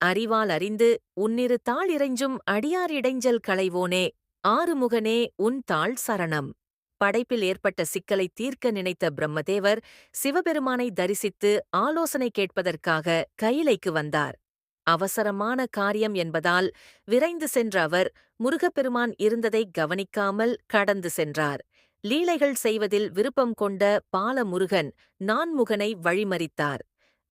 அறிவால் அறிந்து உன்னிரு தாள் இறைஞ்சும் அடியார் இடைஞ்சல் களைவோனே ஆறுமுகனே உன் தாள் சரணம் படைப்பில் ஏற்பட்ட சிக்கலை தீர்க்க நினைத்த பிரம்மதேவர் சிவபெருமானை தரிசித்து ஆலோசனை கேட்பதற்காக கையிலைக்கு வந்தார். அவசரமான காரியம் என்பதால் விரைந்து சென்ற அவர் முருகப்பெருமான் இருந்ததை கவனிக்காமல் கடந்து சென்றார். லீலைகள் செய்வதில் விருப்பம் கொண்ட பாலமுருகன் நான்முகனை வழிமறித்தார்.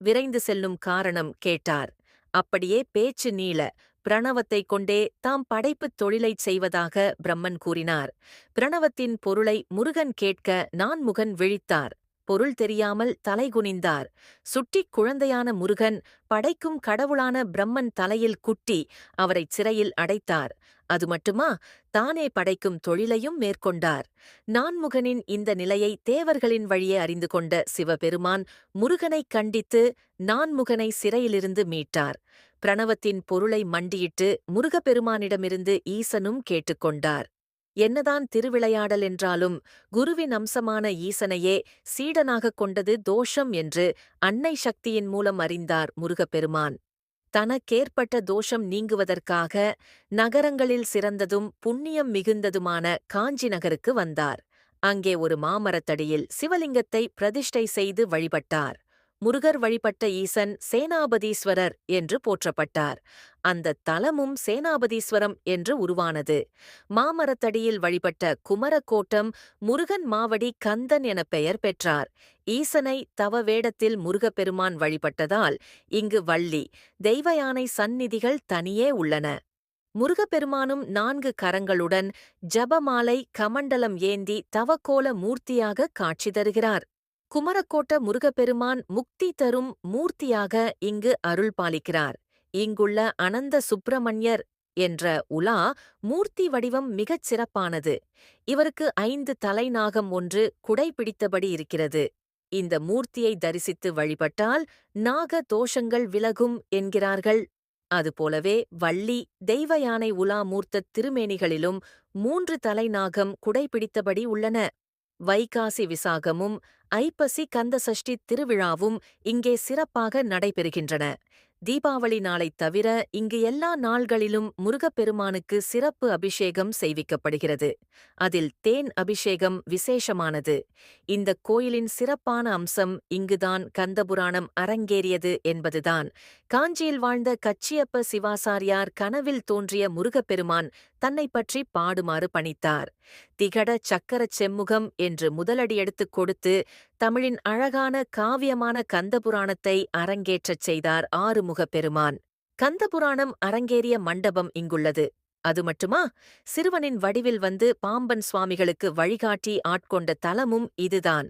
விரைந்து செல்லும் காரணம் கேட்டார். அப்படியே பேச்சு நீள பிரணவத்தைக் கொண்டே தாம் படைப்புத் தொழிலைச் செய்வதாக பிரம்மன் கூறினார். பிரணவத்தின் பொருளை முருகன் கேட்க நான்முகன் விழித்தார். பொருள் தெரியாமல் தலைகுனிந்தார். சுட்டிக் குழந்தையான முருகன் படைக்கும் கடவுளான பிரம்மன் தலையில் குட்டி அவரைச் சிறையில் அடைத்தார். அது மட்டுமா? தானே படைக்கும் தொழிலையும் மேற்கொண்டார். நான்முகனின் இந்த நிலையை தேவர்களின் வழியே அறிந்து கொண்ட சிவபெருமான் முருகனைக் கண்டித்து நான்முகனை சிறையிலிருந்து மீட்டார். பிரணவத்தின் பொருளை மண்டியிட்டு முருகப்பெருமானிடமிருந்து ஈசனும் கேட்டுக்கொண்டார் என்னதான் திருவிளையாடல் என்றாலும் குருவின் அம்சமான ஈசனையே சீடனாகக் கொண்டது தோஷம் என்று அன்னை சக்தியின் மூலம் அறிந்தார் முருகப்பெருமான். தனக்கேற்பட்ட தோஷம் நீங்குவதற்காக நகரங்களில் சிறந்ததும் புண்ணியம் மிகுந்ததுமான காஞ்சி நகருக்கு வந்தார். அங்கே ஒரு மாமரத்தடியில் சிவலிங்கத்தை பிரதிஷ்டை செய்து வழிபட்டார். முருகர் வழிபட்ட ஈசன் சேனாபதீஸ்வரர் என்று போற்றப்பட்டார். அந்த தலமும் சேனாபதீஸ்வரம் என்று உருவானது. மாமரத்தடியில் வழிபட்ட குமரக்கோட்டம் முருகன் மாவடி கந்தன் என பெயர் பெற்றார். ஈசனை தவ வேடத்தில் முருகப்பெருமான் வழிபட்டதால் இங்கு வள்ளி தெய்வயானை சந்நிதிகள் தனியே உள்ளன. முருகப்பெருமானும் நான்கு கரங்களுடன் ஜபமாலை கமண்டலம் ஏந்தி தவக்கோல மூர்த்தியாக காட்சி தருகிறார். குமரக்கோட்ட முருகப்பெருமான் முக்தி தரும் மூர்த்தியாக இங்கு அருள் பாலிக்கிறார் இங்குள்ள அனந்த சுப்பிரமணியர் என்ற உலா மூர்த்தி வடிவம் மிகச் சிறப்பானது. இவருக்கு ஐந்து தலைநாகம் ஒன்று குடை பிடித்தபடி இருக்கிறது. இந்த மூர்த்தியை தரிசித்து வழிபட்டால் நாக தோஷங்கள் விலகும் என்கிறார்கள். அதுபோலவே வள்ளி தெய்வ யானை உலா மூர்த்த திருமேனிகளிலும் மூன்று தலைநாகம் குடைபிடித்தபடி உள்ளன. வைகாசி விசாகமும் ஐப்பசி கந்தசஷ்டி திருவிழாவும் இங்கே சிறப்பாக நடைபெறுகின்றன. தீபாவளி நாளைத் தவிர இங்கு எல்லா நாள்களிலும் முருகப்பெருமானுக்கு சிறப்பு அபிஷேகம் செய்விக்கப்படுகிறது. அதில் தேன் அபிஷேகம் விசேஷமானது. இந்த கோயிலின் சிறப்பான அம்சம் இங்குதான் கந்தபுராணம் அரங்கேறியது என்பதுதான். காஞ்சியில் வாழ்ந்த கச்சியப்ப சிவாசாரியார் கனவில் தோன்றிய முருகப்பெருமான் தன்னை பற்றி பாடுமாறு பணித்தார். திகட சக்கரச் செம்முகம் என்று முதலடி எடுத்துக் கொடுத்து தமிழின் அழகான காவியமான கந்தபுராணத்தை அரங்கேற்றச் செய்தார் ஆறு ஆறுமுகப் பெருமான் கந்தபுராணம் அரங்கேறிய மண்டபம் இங்குள்ளது. அது மட்டுமா? சிறுவனின் வடிவில் வந்து பாம்பன் சுவாமிகளுக்கு வழிகாட்டி ஆட்கொண்ட தலமும் இதுதான்.